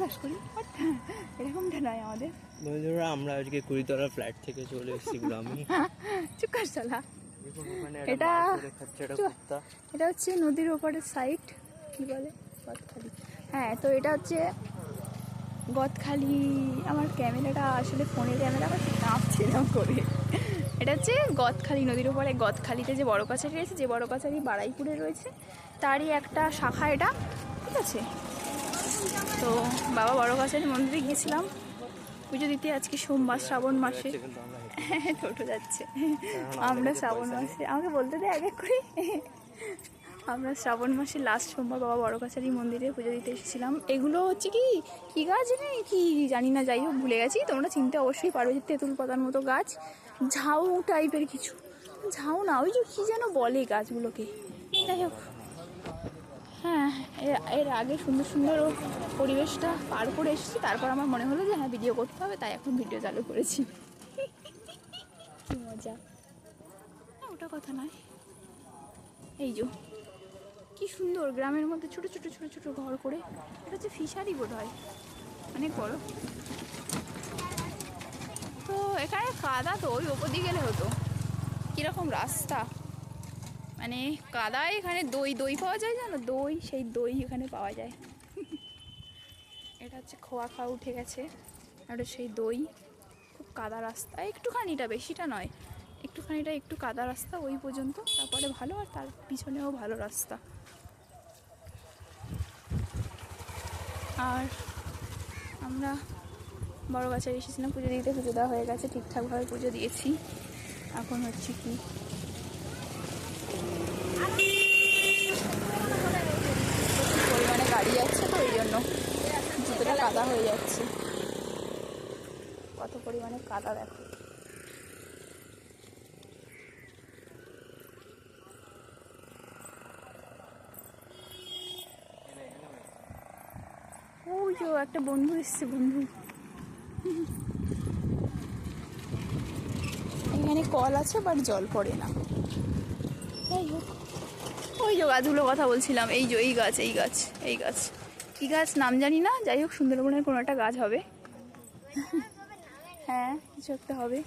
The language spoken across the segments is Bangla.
বাস করি এরকমটা নয় আমাদের। বন্ধুরা আমরা আজকে কুড়িতলা ফ্ল্যাট থেকে চলে এসেছি গ্রামে। চুপ কর শালা। এটা- এটা হচ্ছে নদীর ওপারের সাইড কি বলে? গদখালি। হ্যাঁ তো এটা হচ্ছে গদখালি। আমার ক্যামেরাটা আসলে ফোনের ক্যামেরা আমার এরকম করে। এটা হচ্ছে গদখালি নদীর ওপরে। গদখালিতে যে বড় কাছারি রয়েছে যে বড় কাছারি বাড়াইপুরে রয়েছে তারই একটা শাখা এটা। ঠিক আছে? তো বাবা বড় কাছারি মন্দিরে গিয়েছিলাম। পুজো দিতে আজকে সোমবার, শ্রাবণ মাসে। টোটো যাচ্ছে। আমরা শ্রাবণ মাসে আমাকে বলতে দে এক এক করে। আমরা শ্রাবণ মাসে লাস্ট সোমবার বাবা বড় কাছারি মন্দিরে পুজো দিতে এসেছিলাম। এগুলো হচ্ছে কি? কি গাছ নেই কি জানি না, যাই হোক, ভুলে গেছি। তোমরা চিনতে অবশ্যই পারবে যে তেঁতুল পাতার মতো গাছ। ঝাউ টাইপের কিছু। ঝাউ না, ওই যে কী যেন বলে গাছগুলোকে। যাই হোক। হ্যাঁ এর- এর আগে সুন্দর সুন্দর পরিবেশটা পার করে এসেছি। তারপর আমার মনে হলো যে হ্যাঁ ভিডিও করতে হবে, তাই এখন ভিডিও চালু করেছি। কি মজা। ওটা কথা নয়। এই যে, কি সুন্দর গ্রামের মধ্যে ছোট ছোট ছোট ছোট ঘর করে। এটা হচ্ছে ফিশারি বোধ হয়। অনেক বড়। তো এখানে কাদা তো ওই ওপর দিয়ে গেলে হতো। কীরকম রাস্তা। মানে কাদায় এখানে দই। দই পাওয়া যায় জানো? দই, সেই দই এখানে পাওয়া যায়। এটা হচ্ছে খোয়া খাওয়া উঠে গেছে। আর সেই দই। খুব কাদা রাস্তা। একটুখানিটা বেশিটা নয়। একটুখানিটা একটু কাদা রাস্তা ওই পর্যন্ত। তারপরে ভালো আর তার পিছনেও ভালো রাস্তা। আর আমরা বড় বাচ্চা এসেছিলাম। পুজো দিতে। পুজো দেওয়া হয়ে গেছে। ঠিকঠাকভাবে পুজো দিয়েছি। এখন হচ্ছে কি প্রচুর পরিমাণে গাড়ি যাচ্ছে তো ওই জন্য জুতোটা কাদা হয়ে যাচ্ছে। কত পরিমাণে কাদা দেখো। ওই একটা বন্ধু এসছে, বন্ধু। এখানে কল আছে, বাট জল পড়ে না। ওই যে গাছগুলো কথা বলছিলাম, এই যে এই গাছ এই গাছ এই গাছ। কি গাছ নাম জানি না, যাই হোক সুন্দরবনের কোনো একটা গাছ হবে। হ্যাঁ কিছু একটা হবে।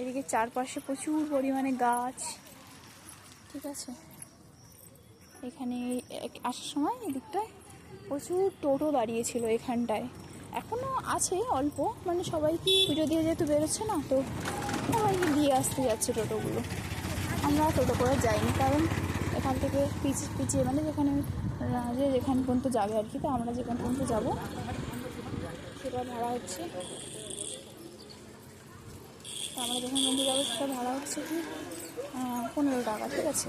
এদিকে চারপাশে প্রচুর পরিমাণে গাছ। ঠিক আছে। এখানে আসার সময় এদিকটায় প্রচুর টোটো দাঁড়িয়েছিল এখানটায়। এখনও আছে, অল্প। মানে সবাই কি পুজো দিয়ে যেহেতু বেরোচ্ছে না, তো সবাইকে দিয়ে আসতে যাচ্ছে টোটোগুলো। আমরা টোটো করে যাইনি, কারণ এখান থেকে পিছিয়ে পিছিয়ে মানে যেখানে যে যেখানে পর্যন্ত যাবে আর কি, তো আমরা যেখান পর্যন্ত যাব, সেটা ভাড়া হচ্ছে। আমরা যেখান পর্যন্ত যাব সেটা ভাড়া হচ্ছে কি পনেরো টাকা, ঠিক আছে?